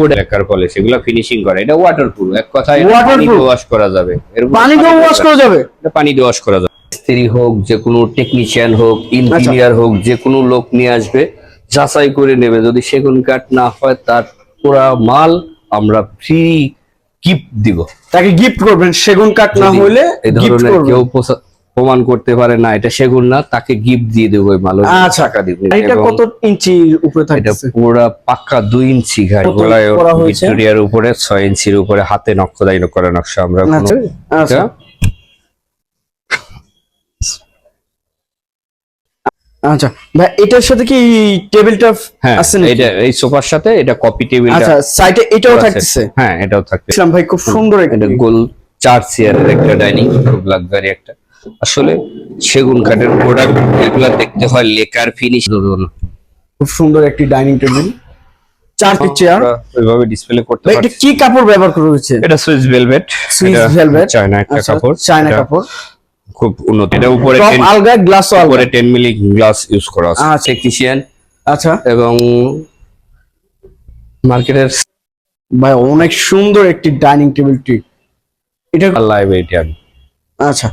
Lacquer polish এগুলো finishing করে। এটা ওয়াটারপ্রুফ এক কথায় Waterproof? ওয়াশ করা যাবে। পানি দিয়ে ওয়াশ করা যাবে। এটা পানি দিয়ে ওয়াশ করা যাবে। মিস্ত্রি হোক যে কোনো টেকনিশিয়ান হোক আচ্ছা। ইঞ্জিনিয়ার হোক যে কোনো লোক নিয়ে আসবে যাচাই করে নেবে। যদি সেগুন কাঠ না হয় তার পুরা মাল আমরা ফ্রি গিফট দিব। তাকে গিফট করবেন। সেগুন কাঠ না হইলে এই ধরনের কেউ পোসা- প্রমাণ করতে পারে না এটা সেগুন না তাকে গিফট দিয়ে দেবো আচ্ছা। টাকা দিব। এটা কত ইঞ্চির উপরে এটা থাকতেছে? পাক্কা দুই ইঞ্চি গলায় ভিক্টোরিয়ার উপরে ছয় ইঞ্চির উপরে হাতে নকশাদাই করা নকশা আমরা কোনো- আচ্ছা আচ্ছা। আচ্ছা। ভাই এটার সাথে কি টেবিলটা হ্যাঁ আছে নাকি? এটা এই সোফার সাথে এটা কপি টেবিল আচ্ছা সাইডে এটাও থাকতেছে? হ্যাঁ এটাও ইসলাম ভাই খুব সুন্দর একটা গোল চার চেয়ারের একটা ডাইনিং খুব লাক্সারি একটা। আসলে সেগুন কাঠের প্রোডাক্ট এগুলা দেখতে হয় লেকার ফিনিশ খুব সুন্দর একটি ডাইনিং টেবিল চারটি চেয়ার ওইভাবে ডিসপ্লে করতে ভাই এটা কি কাপড় ব্যবহার করা হয়েছে? এটা Swiss velvet Swiss velvet China একটা কাপড়। চায়না কাপড়। খুব উন্নত। এটা উপরে টপ 10 আলগা গ্লাস উপরে 10 মিলি গ্লাস ইউজ করা আছে। আচ্ছা। টেকনিশিয়ান আচ্ছা। এবং মার্কেটের ভাই অনেক সুন্দর একটি ডাইনিং এটা লাইভ এটা আচ্ছা।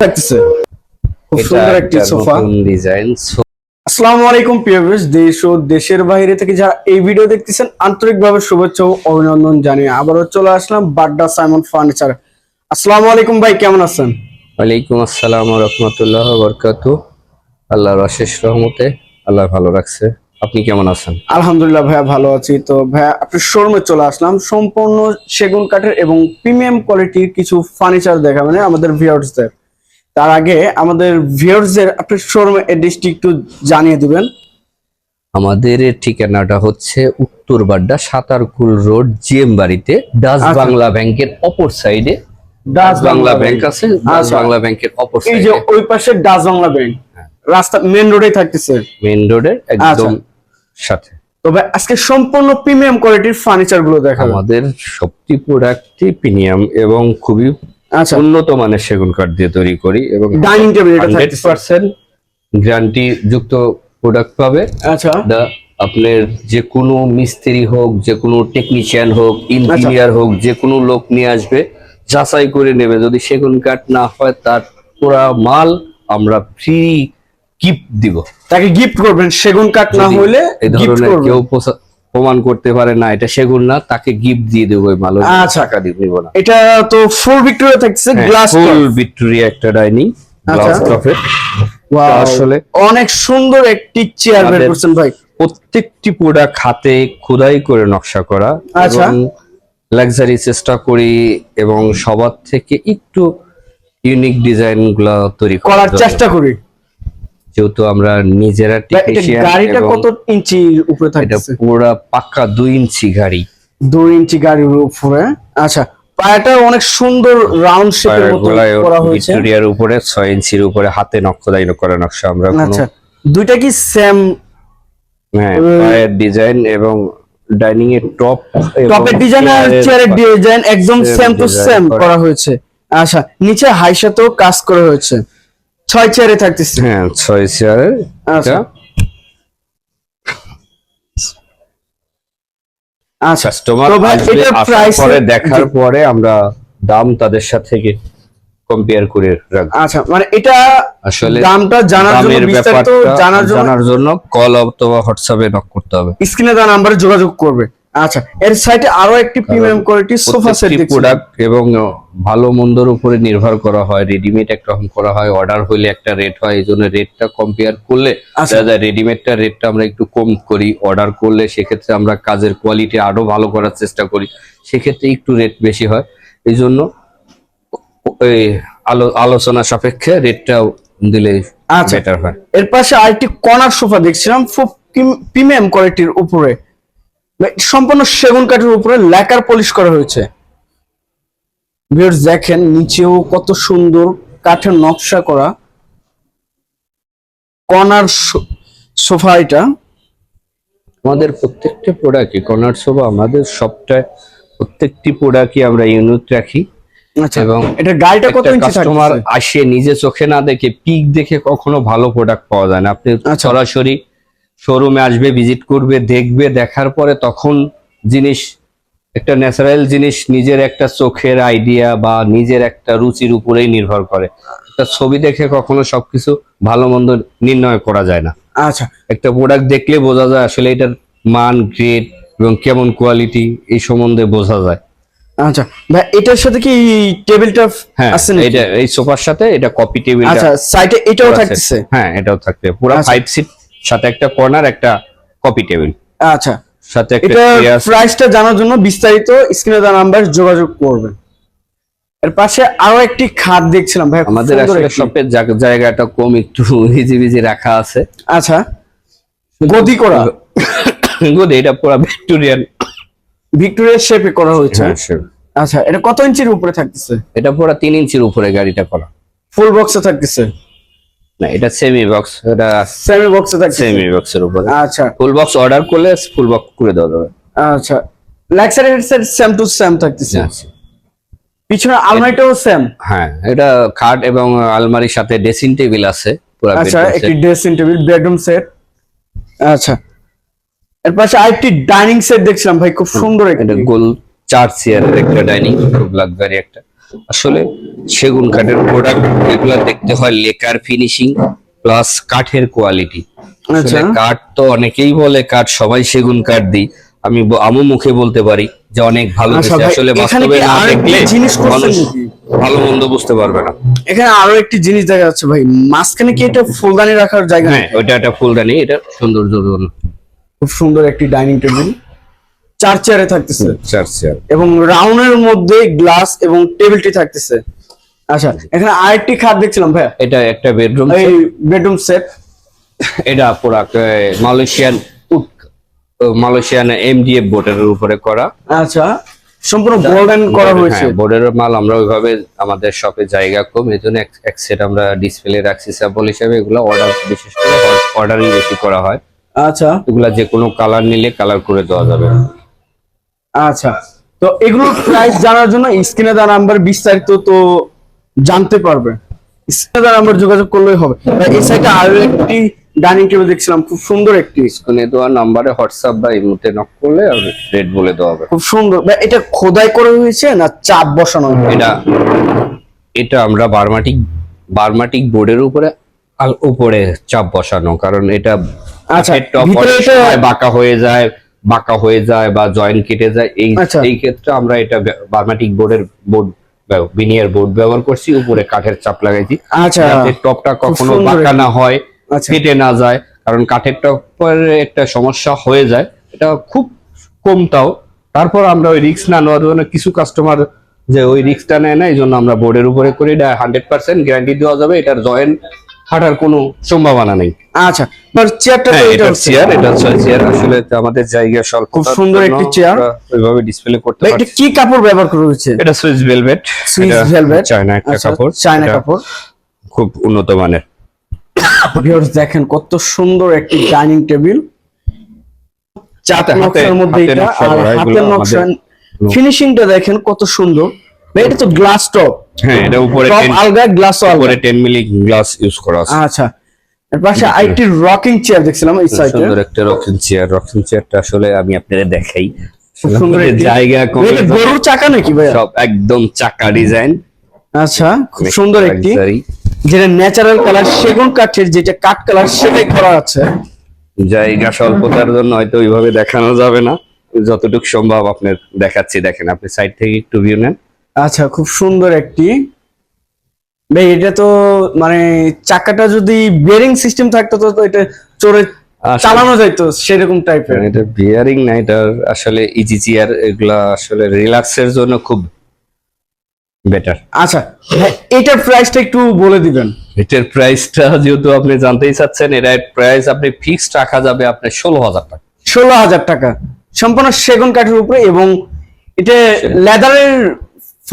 থাকতেছে খুব সুন্দর একটি সোফা। ডিজাইন আসসালামু আলাইকুম পিয়ার্স দেশ ও দেশের বাইরে থেকে যারা এই ভিডিও দেখতেছেন আন্তরিকভাবে শুভেচ্ছা ও অভিনন্দন জানিয়ে আবারও চলে আসলাম বাড্ডা সাইমন ফার্নিচার। আসসালামু আলাইকুম ভাই কেমন আছেন? ওয়ালাইকুম আসসালাম রহমতুল্লাহ বরকাতু আল্লাহর অশেষ রহমতে আল্লাহ ভালো রাখছে। আপনি কেমন আছেন? আলহামদুলিল্লাহ ভাইয়া ভালো আছি। তো ভাইয়া আপনার শোরুমে চলে আসলাম। সম্পূর্ণ সেগুন কাঠের এবং প্রিমিয়াম কোয়ালিটির কিছু ফার্নিচার দেখা মানে আমাদের ভিউয়ার্সদের তার আগে আমাদের ভিউয়ার্সদের আপনার শোরুম এড্রেসটি একটু জানিয়ে দিবেন। আমাদের ঠিকানাটা হচ্ছে উত্তর বাড্ডা সাতারকুল রোড জিএম বাড়িতে ডাচ আচ্ছা। বাংলা ব্যাংকের অপর সাইডে ডাচ ডাচ বাংলা ব্যাংক আছে ডাচ আচ্ছা। বাংলা ব্যাংকের অপর সাইডে এই যে ওই পাশে ডাচ বাংলা ব্যাংক। রাস্তা মেন রোডেই থাকতেছে। মেইন রোডের একদম সাথে। তবে আজকে সম্পূর্ণ প্রিমিয়াম কোয়ালিটির ফার্নিচারগুলো দেখাবো। আমাদের সবটি প্রোডাক্টই প্রিমিয়াম এবং খুবই আচ্ছা উন্নত মানের সেগুন কাঠ দিয়ে তৈরি করি এবং ডাইনিং টেবিল এটা গ্যারান্টি যুক্ত প্রোডাক্ট পাবে। আচ্ছা। আপনার যে কোনো মিস্ত্রি হোক যে কোনো টেকনিশিয়ান হোক ইঞ্জিনিয়ার হোক যে কোনো লোক নিয়ে আসবে যাচাই করে নেবে। যদি সেগুন কাঠ না হয় তার পুরা মাল আমরা ফ্রি গিফট দিব। তাকে গিফট করবেন। সেগুন কাঠ না হইলে এই ধরনের কেউ প্রমাণ করতে পারে না এটা সেগুন না তাকে গিফট দিয়ে দেবো আচ্ছা। টাকা দিব নিব না এটা তো ফুল ভিক্টোরিয়া থাকছে গ্লাস ফুল ভিক্টোরিয়া একটা ডাইনিং গ্লাস আচ্ছা। টপের আসলে অনেক সুন্দর একটি চেয়ার বের করছেন ভাই প্রত্যেকটি প্রোডাক্ট হাতে খোদাই করে নকশা করা আচ্ছা। লাক্সারি চেষ্টা করি এবং সবার থেকে একটু ইউনিক ডিজাইনগুলা তৈরি করার চেষ্টা করি যেহেতু আমরা নিজেরা গাড়িটা কত ইঞ্চির উপরে এটা থাকতেছে? পুরা পাক্কা দুই ইঞ্চি গাড়ি। দুই ইঞ্চি গাড়ির উপরে। আচ্ছা পায়াটা অনেক সুন্দর রাউন্ড শেপের মতো করা হয়েছে। ভিক্টোরিয়ার উপরে ছয় ইঞ্চির উপরে হাতে নকশাদাই করা নকশা আমরা আচ্ছা দুইটা কি সেম হ্যাঁ পায়ের ডিজাইন এবং ডাইনিং এর টপ টপের ডিজাইন আর চেয়ারের ডিজাইন একদম সেম টু সেম করা। করা হয়েছে। আচ্ছা নিচে হাইসাতেও কাজ করা হয়েছে। ছয় চেয়ারে থাকতেছে। হ্যাঁ ছয় চেয়ারের আচ্ছা। আচ্ছা কাস্টমার price পরে দেখার পরে আমরা দাম তাদের সাথে কম্পেয়ার করে রাখব। আচ্ছা মানে এটা আসলে দামটা জানার জন্য বিস্তারিত জানার জন্য জানার জন্য কল অথবা হোয়াটসঅ্যাপে নক করতে হবে। স্ক্রিনে দেওয়া নাম্বারে যোগাযোগ করবে। আচ্ছা এর সাইডে আরও একটি প্রিমিয়াম কোয়ালিটির সোফা সেট প্রোডাক্ট এবং ভালো মন্দর উপরে নির্ভর করা হয় রেডিমেড একটা একরকম করা হয় অর্ডার হলে একটা রেট হয় এই জন্য রেটটা কম্পেয়ার করলে আচ্ছা। দেখা রেডিমেডটা রেটটা আমরা একটু কম করি অর্ডার করলে সেক্ষেত্রে আমরা কাজের কোয়ালিটি আরও ভালো করার চেষ্টা করি সেক্ষেত্রে একটু রেট বেশি হয় এই জন্য আলোচনা সাপেক্ষে রেটটাও দিলে আচ্ছা। বেটার হয় এর পাশে আরেকটি কর্নার সোফা দেখছিলাম খুব প্রিমিয়াম কোয়ালিটির উপরে সম্পূর্ণ সেগুন কাঠের উপরে ল্যাকার পলিশ করা হয়েছে। ভিউয়ার্স দেখেন নিচেও কত সুন্দর কাঠের নকশা করা। কর্নার সোফা এটা। আমাদের প্রত্যেকটা প্রোডাক্টই কর্নার সোফা আমাদের সবটাই প্রত্যেকটি প্রোডাক্টই আমরা ইউনিট রাখি। আচ্ছা এবং এটা গাড়িটা কত ইঞ্চি কাস্টমার আসে নিজে চোখে না দেখে পিক দেখে কখনো ভালো প্রোডাক্ট পাওয়া যায় না। আপনি আচ্ছা। সরাসরি শোরুমে আসবে ভিজিট করবে দেখবে দেখার পরে তখন জিনিস একটা ন্যাচারাল জিনিস নিজের একটা চোখের আইডিয়া বা নিজের একটা রুচির উপরেই নির্ভর করে। একটা ছবি দেখে কখনো সবকিছু ভালো মন্দ নির্ণয় করা যায় না। আচ্ছা। একটা প্রোডাক্ট দেখলে বোঝা যায় আসলে এটার মান গ্রেড এবং কেমন কোয়ালিটি এই সম্বন্ধে বোঝা যায়। আচ্ছা ভাই এটার সাথে কি টেবিলটা হ্যাঁ আছে? এটা এই সোফার সাথে এটা কপি টেবিল আচ্ছা সাইডে এটাও থাকতেছে? হ্যাঁ এটাও থাকবে পুরো। ফাইভ সিট সাথে একটা কর্নার একটা কপি টেবিল। আচ্ছা। সাথে একটা এটা প্রাইসটা জানার জন্য বিস্তারিত স্ক্রিনে দেওয়া নাম্বার যোগাযোগ করবেন। এর পাশে আরও একটি খাট দেখছিলাম ভাই আমাদের আসলে শপের জায়গাটা কম একটু হিজিবিজি রাখা আছে। আচ্ছা। গদি করা। গদি এটা পুরো ভিক্টোরিয়ান। ভিক্টোরিয়ার শেপে করা হয়েছে। হ্যাঁ, আচ্ছা এটা কত ইঞ্চির উপরে থাকতেছে? এটা পুরো তিন ইঞ্চির উপরে গাড়িটা করা। ফুল বক্সে থাকতেছে? না এটা সেমি বক্স এটা সেমি বক্সে থাকতেছে সেমি বক্সের উপরে। আচ্ছা। ফুল বক্স অর্ডার করলে ফুল বক্স করে দেওয়া যাবে। আচ্ছা। Leg side head same to same থাকতেছে। পিছনে আলমারিটাও সেম হ্যাঁ এটা খাট এবং আলমারির সাথে ড্রেসিং টেবিল আছে পুরো আচ্ছা একটি ড্রেসিং টেবিল বেডরুম সেট আচ্ছা। এর পাশে আরেকটি ডাইনিং সেট দেখছিলাম ভাই খুব সুন্দর একটি। গোল চার চেয়ারের একটা ডাইনিং খুব লাক্সারি একটা। আসলে সেগুন কাঠের প্রোডাক্ট এগুলা দেখতে হয় লেকার ফিনিশিং প্লাস কাঠের কোয়ালিটি আচ্ছা। কাঠ তো অনেকেই বলে কাঠ সবাই সেগুন কাঠ দিই। আমি আমু মুখে বলতে পারি যে অনেক ভালো আচ্ছা। আসলে বাস্তবে না দেখলে মানুষ ভালো মন্দ বুঝতে পারবে না। এখানে আরও একটি জিনিস দেখা যাচ্ছে ভাই মাঝখানে কি এটা ফুলদানি রাখার জায়গা? হ্যাঁ ওইটা একটা ফুলদানি এটা সৌন্দর্য খুব সুন্দর একটি ডাইনিং টেবিল চার চেয়ারে থাকতেছে। চার চেয়ার। এবং রাউন্ডের মধ্যে গ্লাস এবং টেবিলটি থাকতেছে। আচ্ছা এখানে আরেকটি খাট দেখছিলাম ভাইয়া। এটা একটা বেডরুম এই বেডরুম সেট এটা পুরা মালয়েশিয়ান মালয়েশিয়ান এমডিএফ বোর্ডের উপরে করা। আচ্ছা সম্পূর্ণ গোল্ডেন করা হয়েছে। বোর্ডের মাল আমরা ওইভাবে আমাদের শপে জায়গা কম এই জন্য এক- এক সেট আমরা ডিসপ্লে রাখছি স্যাম্পল হিসাবে এগুলো অর্ডার বিশেষ করে অর্ডারই বেশি করা হয়। আচ্ছা। এগুলা যে কোনো কালার নিলে কালার করে দেওয়া যাবে। আচ্ছা তো এগুলোর প্রাইস জানার জন্য স্ক্রিনে দেওয়া নাম্বার বিস্তারিত তো জানতে পারবে। স্ক্রিনে দেওয়া নাম্বার যোগাযোগ করলেই হবে। এই সাইডে আরও একটি ডাইনিং টেবিল দেখছিলাম খুব সুন্দর একটি স্ক্রিনে দেওয়া নাম্বারে হোয়াটসঅ্যাপ বা ইমোতে নক করলে রেট বলে দেওয়া হবে। খুব সুন্দর। এটা খোদাই করা হয়েছে না চাপ বসানো? এটা এটা আমরা বারমাটিক বারমাটিক বোর্ডের উপরে উপরে চাপ বসানো কারণ এটা আচ্ছা, বাঁকা হয়ে যায় বাঁকা হয়ে যায় বা জয়েন্ট কেটে যায় এই আচ্ছা। এই ক্ষেত্রে আমরা এটা বারমাটিক বোর্ডের বোর্ড বিনিয়ার বোর্ড ব্যবহার করছি উপরে কাঠের চাপ লাগাইছি। আচ্ছা। যাতে টপটা কখনো বাঁকা না হয় আচ্ছা। কেটে না যায় কারণ কাঠের টপের একটা সমস্যা হয়ে যায়। এটা খুব কম তাও। তারপর আমরা ওই রিস্ক না নেওয়ার জন্য কিছু কাস্টমার যে ওই রিস্কটা নেয় না এই জন্য আমরা বোর্ডের উপরে করি। এটা হান্ড্রেড পার্সেন্ট গ্যারান্টি দেওয়া যাবে এটার জয়েন্ট হাঁটার কোনো সম্ভাবনা নেই। আচ্ছা চেয়ারটা তো হ্যাঁ এটা চেয়ার এটা চেয়ার আসলে আমাদের জায়গা স্বল্প খুব সুন্দর একটি chair। ওইভাবে ডিসপ্লে করতে এটা কি কাপড় ব্যবহার করা হয়েছে? এটা Swiss velvet Swiss velvet China একটা কাপড়। চায়না কাপড়। খুব উন্নত মানের। ভিউয়ার্স দেখেন কত সুন্দর একটি ডাইনিং টেবিল চাপ হাতে- নকশার মধ্যে এটা নকশা আর হাতের নকশা ফিনিশিংটা দেখেন কত সুন্দর। এটা তো গ্লাস টপ হ্যাঁ এটা উপরে টপ 10 আলগা গ্লাস উপরে 10 মিলি গ্লাস ইউজ করা আছে। আচ্ছা এর পাশে আরেকটি রকিং চেয়ার দেখছিলাম এই সাইডে সুন্দর একটা রকিং চেয়ার রকিং চেয়ারটা আসলে আমি আপনাদের দেখাই। সুন্দর জায়গা কম এটা গরুর চাকা নাকি ভাই সব একদম চাকা ডিজাইন আচ্ছা খুব সুন্দর একটি। যেটা ন্যাচারাল কালার সেগুন কাঠের যেটা কাঠ কালার সেটাই করা আছে। জায়গা স্বল্পতার জন্য হয়তো ওইভাবে দেখানো যাবে না। যতটুকু সম্ভব আপনার দেখাচ্ছি। দেখেন আপনি সাইড থেকে একটু ভিউ নেন। আচ্ছা খুব সুন্দর একটি। ভাই এটা তো মানে চাকাটা যদি বেরিং সিস্টেম থাকতো তো তো এটা চোরে চালানো যাইতো সেরকম টাইপের এটা বিয়ারিং না এটা আসলে ইজি চেয়ার এগুলা আসলে রিল্যাক্সের জন্য খুব বেটার আচ্ছা এটার প্রাইসটা একটু বলে দিবেন। এটার প্রাইসটা যেহেতু আপনি জানতেই চাচ্ছেন এটার প্রাইস আপনি ফিক্সড রাখা যাবে আপনার ষোলো হাজার টাকা। ষোলো হাজার টাকা। সম্পূর্ণ সেগুন কাঠের উপরে এবং এটা লেদারের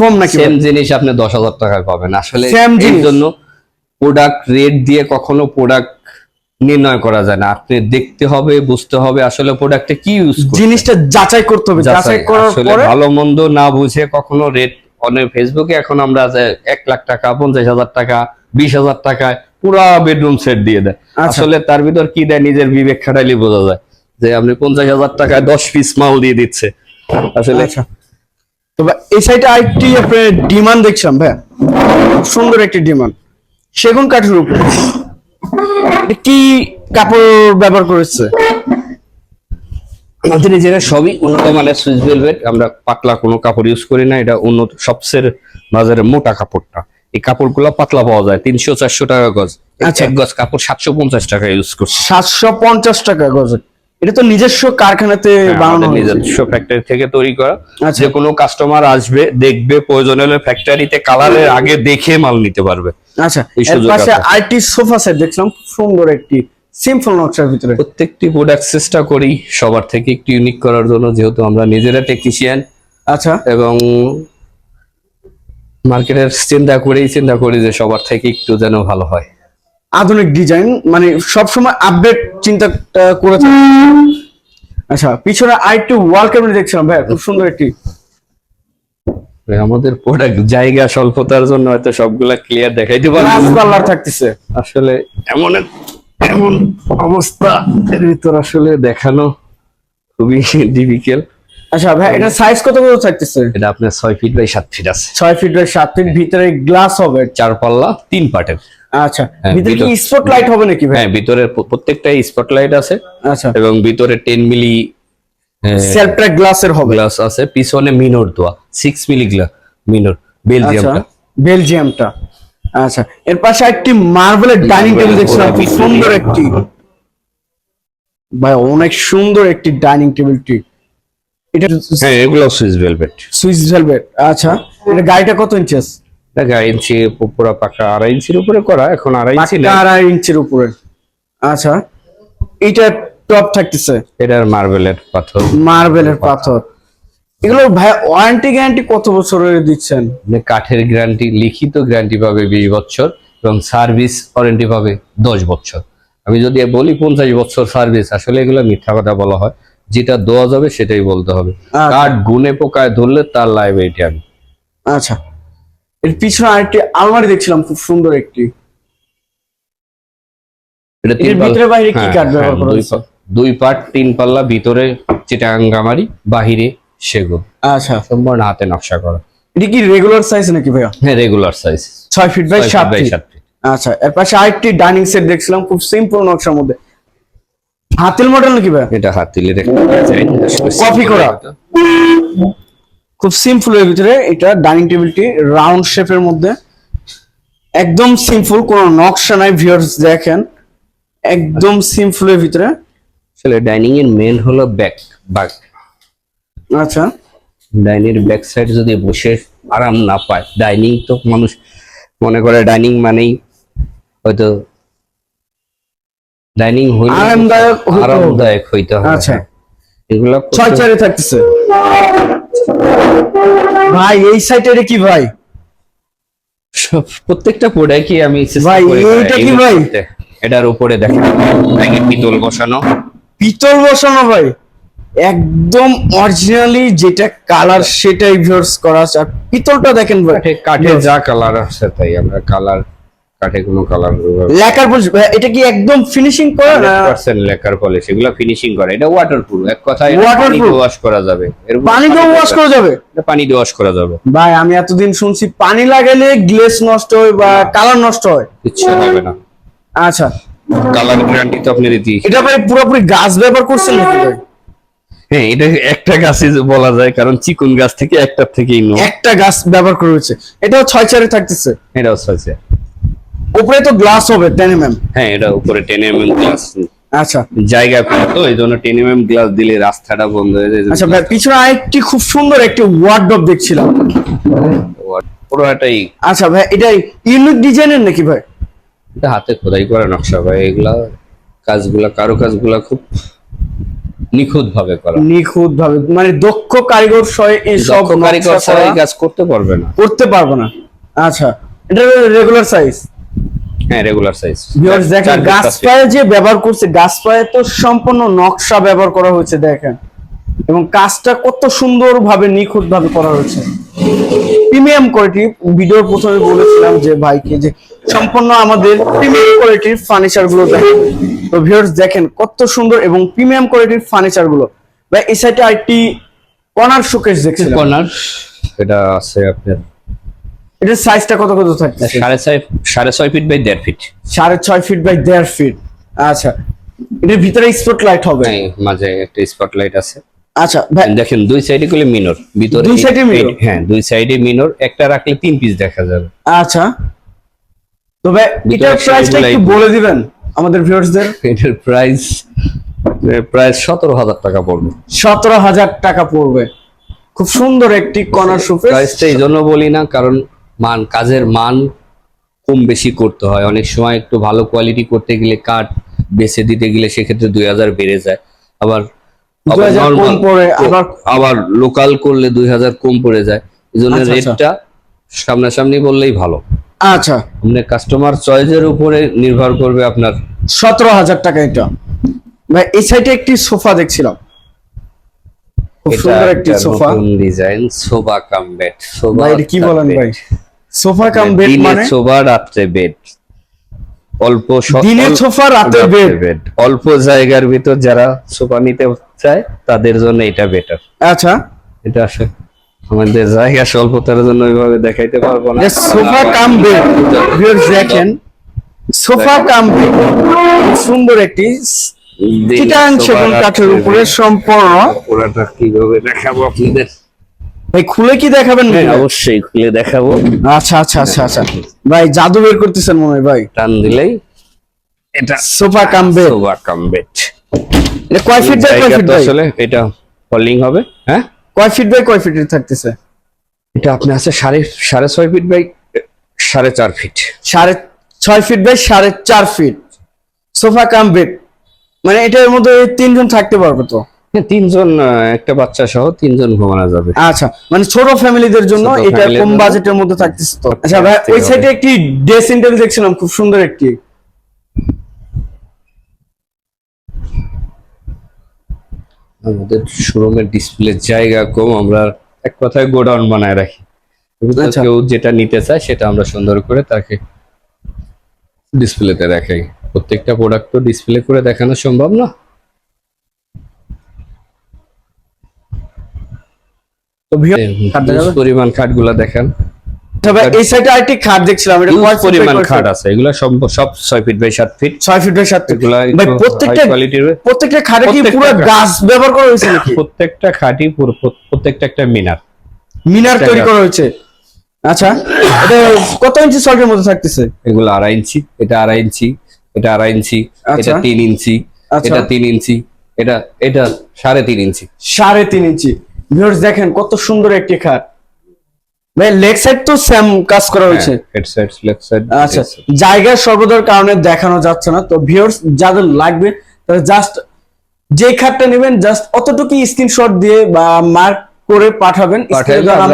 ফোম নাকি সেম জিনিস আপনি দশ হাজার টাকায় পাবেন। আসলে এর জন্য প্রোডাক্ট রেট দিয়ে কখনো প্রোডাক্ট নির্ণয় করা যায় না। আপনি দেখতে হবে বুঝতে হবে আসলে প্রোডাক্টে কি ইউজ জিনিসটা যাচাই করতে হবে। যাচাই করার পরে ভালো মন্দ না বুঝে কখনো রেট অনেক ফেসবুকে এখন আমরা যে এক লাখ টাকা পঞ্চাশ হাজার টাকা বিশ হাজার টাকায় পুরা বেডরুম সেট দিয়ে দেয়। আচ্ছা। আসলে তার ভিতর কি দেয় নিজের বিবেক খাটাইলে বোঝা যায় যে আপনি পঞ্চাশ হাজার টাকায় দশ পিস মাল দিয়ে দিচ্ছে। আসলে আচ্ছা। তো এই সাইডে আরেকটি আপনার ডিমান্ড দেখছিলাম ভাই সুন্দর একটি ডিমান্ড সেগুন কাঠের উপর। কি কাপড় ব্যবহার করেছে? আমাদের নিজেরা সবই উন্নত মানের সুইচ ভেলভেট আমরা পাতলা কোনো কাপড় ইউজ করি না। এটা উন্নত সবচেয়ে বাজারে মোটা কাপড়টা। এই কাপড়গুলো পাতলা পাওয়া যায়। তিনশো চারশো টাকা গজ। আচ্ছা। এক গজ কাপড় সাতশো পঞ্চাশ টাকা ইউজ করছি। সাতশো পঞ্চাশ টাকা গজ এটা তো নিজস্ব কারখানাতে বানানো হ্যাঁ, নিজস্ব ফ্যাক্টরি থেকে তৈরি করা। যে কোনো কাস্টমার আসবে দেখবে প্রয়োজন হলে ফ্যাক্টরিতে কালারের আগে দেখে মাল নিতে পারবে। আচ্ছা এর পাশে আছে। আরেকটি সোফা সেট দেখলাম খুব সুন্দর একটি সিম্পল নকশার ভিতরে। প্রত্যেকটি প্রোডাক্ট চেষ্টা করি সবার থেকে একটু ইউনিক করার জন্য যেহেতু আমরা নিজেরা টেকনিশিয়ান আচ্ছা। এবং মার্কেটের চিন্তা করেই চিন্তা করি যে সবার থেকে একটু যেন ভালো হয়। আধুনিক ডিজাইন মানে সবসময় আপডেট চিন্তা করে থাকে। আচ্ছা পিছনে আরেকটি ওয়াল ক্যাবিনেট দেখছিলাম ভাই খুব সুন্দর একটি। আমাদের প্রোডাক্ট জায়গা স্বল্পতার জন্য হয়তো সবগুলা ক্লিয়ার দেখাইতে পারব। পার্লার থাকতেছে। আসলে এমন এমন অবস্থা এর ভিতর আসলে দেখানো খুবই ডিফিকাল্ট আচ্ছা ভাই এটা সাইজ কত কত থাকতেছে? এটা আপনার ছয় ফিট বাই সাত ফিট আছে। ছয় ফিট বাই সাত ফিট ভিতরে গ্লাস হবে। চার পাল্লা তিন পার্টের আচ্ছা হ্যাঁ, ভিতরে কি ভিতর- স্পট লাইট হবে নাকি ভাই? হ্যাঁ ভিতরের প্র- স্পটলাইট আছে আচ্ছা। এবং ভিতরে টেন মিলি গ্লাসের হবে। গ্লাস আছে পিছনে মিনোর দোয়া সিক্স মিলি গ্লাস মিনোর আচ্ছা বেলজিয়ামটা বেলজিয়ামটা আচ্ছা এর পাশে একটি মার্বেলের ডাইনিং টেবিল দেখছিলাম ভিতরে সুন্দর একটি। ভাই অনেক সুন্দর একটি ডাইনিং টেবিলটি এটা হ্যাঁ এগুলো সুইস ভেলভেট সুইস ভেলভেট আচ্ছা এটা গাড়িটা কত ইঞ্চি আছে দেখা ইঞ্চি পুরো পাকা আড়াই ইঞ্চির উপরে করা এখন আড়াই ইঞ্চি না আড়াই ইঞ্চির উপরে। আচ্ছা এটা টপ থাকতেছে? এটার মার্বেলের পাথর। মার্বেলের পাথর। এগুলো ভাই ওয়ারেন্টি গ্যারান্টি কত বছরের দিচ্ছেন? কাঠের গ্যারান্টি লিখিত গ্যারান্টি পাবে বিশ বছর এবং সার্ভিস ওয়ারেন্টি পাবে দশ বছর। আমি যদি বলি পঞ্চাশ বছর সার্ভিস আসলে এগুলো মিথ্যা কথা বলা হয়। যেটা দেওয়া যাবে সেটাই বলতে হবে। আচ্ছা। কাঠ গুনে পোকায় ধরলে তার লাইবিলিটি আমি। আচ্ছা। এর পিছনে আরেকটি আলমারি দেখছিলাম খুব সুন্দর একটি। এটা এর ভিতরে বাইরে কি হ্যাঁ, কাঠ ব্যবহার হ্যাঁ, করা দুই হয়েছে? দুই পার্ট তিন পাল্লা ভিতরে চিটাঙ্গামারি বাহিরে সেগুন আচ্ছা। সম্পূর্ণ হাতে নকশা করা। এটা কি রেগুলার সাইজ নাকি ভাইয়া? হ্যাঁ রেগুলার সাইজ ছয় ফিট বাই সাত ফিট আচ্ছা এর পাশে আরেকটি ডাইনিং সেট দেখছিলাম খুব সিম্পল নকশার মধ্যে। হাতিল মডেল নাকি ভাইয়া? এটা হাতিলের একটা কপি করা। খুব সিম্পল এর ভিতরে এটা ডাইনিং টেবিলটি রাউন্ড শেপের মধ্যে। একদম সিম্পল কোনো নকশা নাই ভিউয়ার্স দেখেন। একদম সিম্পল এর ভিতরে। আসলে ডাইনিং এর মেন হলো ব্যাক বাক আচ্ছা। ডাইনিং এর ব্যাক সাইড যদি বসে আরাম না পায় ডাইনিং তো মানুষ মনে করে ডাইনিং মানেই হয়তো ডাইনিং হইলে আরামদায়ক হইতে আরামদায়ক হইতে হবে। আচ্ছা। এগুলো ছয় চারে থাকতেছে। ভাই এই সাইডে কি ভাই? সব প্রত্যেকটা প্রোডাক্টই আমি ভাই, এইটা কি ভাই? এটার উপরে দেখেন পিতল বসানো। পিতল বসানো ভাই। একদম অরিজিনালি যেটা কালার সেটাই ভিউয়ার্স করা আছে। আর পিতলটা দেখেন ভাই। কাঠে যা কালার আছে তাই আমরা কালার কাঠে কোনো কালার পর এটা কি একদম ফিনিশিং করা না? পার্সেন্ট লেকার পলিশ এগুলো ফিনিশিং করে। এটা ওয়াটারপ্রুফ এক কথায় পানি ওয়াশ করা যাবে। পানি দিয়ে ওয়াশ করা যাবে? এটা পানি দিয়ে ওয়াশ করা যাবে। ভাই আমি এতদিন শুনছি পানি লাগালে গ্লেস নষ্ট হয় বা কালার নষ্ট হয়। ইচ্ছে হবে না। আচ্ছা। কালার গ্যারান্টি তো আপনি দিতেই এটা ভাই পুরোপুরি গাছ ব্যবহার করছেন নাকি ভাই? হ্যাঁ এটা একটা গাছে বলা যায় কারণ চিকুন গাছ থেকে একটা থেকেই নো একটা গাছ ব্যবহার করা হয়েছে। এটাও ছয় চারে থাকতেছে। এটা হচ্ছে উপরে তো গ্লাস হবে টেন এম হ্যাঁ এটা উপরে টেন এম এম গ্লাস আচ্ছা। জায়গা কম তো এই জন্য টেন এম এম গ্লাস দিলে রাস্তাটা বন্ধ হয়ে যায়। আচ্ছা ভাই পিছনে আরেকটি খুব সুন্দর একটি ওয়ার্ডরোব দেখছিলাম। পুরো পুরোটাই আচ্ছা ভাই এটা ইউনিক ডিজাইনের নাকি ভাই? এটা হাতে খোদাই করা নকশা ভাই এগুলা কাজগুলা কারও কাজগুলা খুব নিখুঁত ভাবে করা। নিখুঁত ভাবে মানে দক্ষ কারিগর সহ এই সব কারিগর কাজ করতে পারবে না। করতে পারবে না। আচ্ছা এটা রেগুলার সাইজ হ্যাঁ রেগুলার সাইজ ভিউয়ার্স দেখেন গাছ পায়ে যে ব্যবহার করছে গাছ পায়ে তো সম্পূর্ণ নকশা ব্যবহার করা হয়েছে দেখেন। এবং কাজটা কত সুন্দর ভাবে নিখুঁত করা হয়েছে। প্রিমিয়াম কোয়ালিটি ভিডিওর প্রথমে বলেছিলাম যে ভাইকে যে সম্পূর্ণ আমাদের প্রিমিয়াম কোয়ালিটির ফার্নিচারগুলো দেখেন। তো ভিউয়ার্স দেখেন কত সুন্দর এবং প্রিমিয়াম কোয়ালিটির ফার্নিচারগুলো ভাই এই সাইডে আরেকটি কর্নার শোকেস দেখছিলাম। কর্নার এটা আছে আপনার এটার সাইজটা কত কত থাকছে সাড়ে ছয় সাড়ে ছয় ফিট বাই দেড় ফিট সাড়ে ছয় ফিট বাই দেড় ফিট আচ্ছা এটার ভিতরে স্পট লাইট হবে মাঝে একটা স্পটলাইট আছে। আচ্ছা দেখেন দুই সাইডে গুলো মিনর ভিতরে দুই minor? এই- হ্যাঁ দুই সাইডে মিনর একটা রাখলে তিন পিস দেখা যাবে। আচ্ছা। তবে এটার প্রাইসটা একটু বলে দিবেন আমাদের ভিউয়ার্সদের এটার প্রাইস প্রায় সতেরো হাজার টাকা পড়বে। সতেরো হাজার টাকা পড়বে। খুব সুন্দর একটি কর্নার শোকেস প্রাইসটা এই জন্য বলি না কারণ মান কাজের মান কম বেশি করতে হয়। অনেক সময় একটু ভালো কোয়ালিটি করতে গেলে কাঠ বেছে দিতে গেলে সেক্ষেত্রে দুই হাজার বেড়ে যায়। আবার আবার 2000 কম normal পড়ে, কো- আবার- আবার লোকাল করলে দুই হাজার কম পড়ে যায়। এই জন্য। রেটটা সামনাসামনি বললেই ভালো। আচ্ছা। আপনার কাস্টমার চয়েসের উপরে নির্ভর করবে আপনার। সতেরো হাজার টাকা এটা। ভাই এই সাইডে একটি সোফা দেখছিলাম। খুব সুন্দর একটি একটা sofa. Design sofa cum bed sofa কি বলেন ভাই? সোফা কাম বেড দিনে মানে? সোফা রাত্রে বেড অল্প দিনে সোফা রাতে বেড অল্প জায়গার ভিতর যারা সোফা নিতে চায় তাদের জন্য এটা বেটার আচ্ছা। এটা আসে। আমাদের জায়গা স্বল্পতার জন্য ওইভাবে দেখাইতে পারব না। সোফা কাম বেড ভিউয়ার্স দেখেন সোফা কাম বেড সুন্দর একটি চিটাং সেগুন কাঠের উপরে সম্পূর্ণ। পুরাটা কীভাবে দেখাবো আপনাদের? ভাই খুলে কি দেখাবেন হ্যাঁ, নাকি? অবশ্যই খুলে দেখাবো। আচ্ছা আচ্ছা আচ্ছা আচ্ছা। ভাই জাদু বের করতেছেন মনে হয় ভাই। টান দিলেই এটা sofa cum bed. Sofa cum bed. এটা কয় ফিট বাই কয় ফিট ভাই? আসলে এটা ফলিং হবে হ্যাঁ? কয় ফিট বাই কয় ফিটের থাকতেছে? এটা আপনি আছে সাড়ে সাড়ে ছয় ফিট বাই সাড়ে চার ফিট। সাড়ে ছয় ফিট বাই সাড়ে চার ফিট। Sofa cum bed. মানে এটার মধ্যে তিনজন থাকতে পারবে তো? হ্যাঁ, তিনজন আহ, একটা বাচ্চা সহ তিনজন ঘুমানো যাবে। আচ্ছা মানে ছোট ফ্যামিলিদের জন্য এটা কম বাজেটের মধ্যে থাকতেছে তো। আচ্ছা ভাই ওই সাইডে একটি ড্রেসিং টেবিল দেখছিলাম খুব সুন্দর একটি। আমাদের শোরুমের ডিসপ্লে জায়গা কম আমরা এক কথায় গোডাউন বানায় রাখি। আচ্ছা। কেউ যেটা নিতে চায় সেটা আমরা সুন্দর করে তাকে ডিসপ্লেতে রাখাই প্রত্যেকটা প্রোডাক্ট তো ডিসপ্লে করে দেখানো সম্ভব না। তো? পরিমাণ খাটগুলা দেখেন। আচ্ছা এই সাইডে আরেকটি খাট দেখছিলাম এটা কয় পরিমাণ খাট আছে এগুলা সব সব ছয় ফিট বাই সাত ফিট ছয় ফিট বাই সাত ফিট ভাই প্রত্যেকটা কোয়ালিটির প্রত্যেকটা খাটে কি পুরো গাছ ব্যবহার করা হয়েছে নাকি? প্রত্যেকটা খাটি পুরো প্রত্যেকটা একটা মিনার। মিনার তৈরি করা হয়েছে। আচ্ছা এটা কত ইঞ্চি সল্টের মধ্যে থাকতেছে? এগুলো আড়াই ইঞ্চি এটা আড়াই ইঞ্চি এটা আড়াই ইঞ্চি আচ্ছা। এটা তিন ইঞ্চি আচ্ছা। এটা তিন ইঞ্চি এটা এটা সাড়ে তিন ইঞ্চি সাড়ে তিন ইঞ্চি ভিউয়ার্স দেখেন কত সুন্দর একটি খাট। ভাই লেগ সাইড তো সেম কাজ করা হয়েছে। হেড সাইড লেফট সাইড আচ্ছা জায়গার সর্বদার কারণে দেখানো যাচ্ছে না। তো ভিউয়ার্স যাদের লাগবে তারা জাস্ট যে খাটটা নেবেন জাস্ট অতটুকু স্ক্রিনশট দিয়ে বা মার্ক করে পাঠাবেন।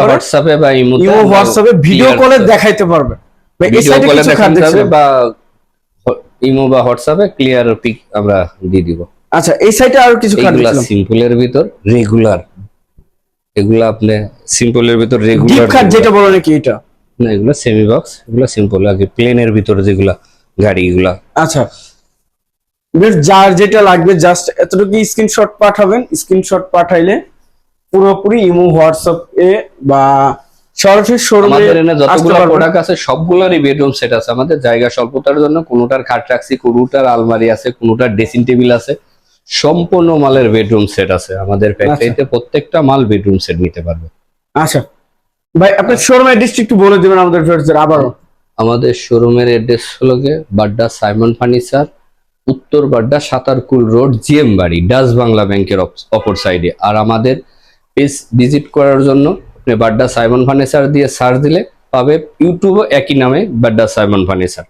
হোয়াটসঅ্যাপে বা ইমো হোয়াটসঅ্যাপে ভিডিও কলে দেখাইতে পারবে। ভিডিও কলে দেখাতে হবে বা ইমো বা হোয়াটসঅ্যাপে ক্লিয়ার পিক আমরা দিয়ে দিব। আচ্ছা এই সাইডে আরও কিছু দেখছিলাম। সিম্পলের ভিতর রেগুলার এগুলা আপনি সিম্পলের ভিতর রেগুলার খাট যেটা বলে নাকি এটা? না এগুলো সেমি বক্স এগুলো সিম্পল কি প্লেনের ভিতরে যেগুলা গাড়ি এগুলা আচ্ছা। বেশ যার যেটা লাগবে জাস্ট এতটুকু স্ক্রিনশট পাঠাবেন। স্ক্রিনশট পাঠাইলে পুরোপুরি ইমো হোয়াটসঅ্যাপ এ বা সরাসরি শোরুমে আমাদের এনে যতগুলো প্রোডাক্ট আছে সবগুলোরই বেডরুম সেট আছে। আমাদের জায়গা স্বল্পতার জন্য কোনোটার খাট রাখছি কোনোটার আলমারি আছে কোনোটার ড্রেসিং টেবিল আছে। সম্পূর্ণ মালের বেডরুম সেট আছে। আমাদের ফ্যাক্টরিতে প্রত্যেকটা মাল বেডরুম সেট নিতে পারবে। আচ্ছা। ভাই আপনার শোরুমের ডিস্ট্রিক্ট বলে দিবেন আমাদের ভিউয়ারদের আবারও। আমাদের শোরুমের অ্যাড্রেস হলো গিয়ে বাড্ডা সাইমন ফার্নিচার উত্তর বাড্ডা সাতারকুল রোড জিএম বাড়ি ডাচ বাংলা ব্যাংকের অপর সাইডে আর আমাদের পেজ ভিজিট করার জন্য আপনি বাড্ডা সাইমন ফার্নিচার দিয়ে সার্চ দিলে পাবে ইউটিউবও একই নামে বাড্ডা সাইমন ফার্নিচার।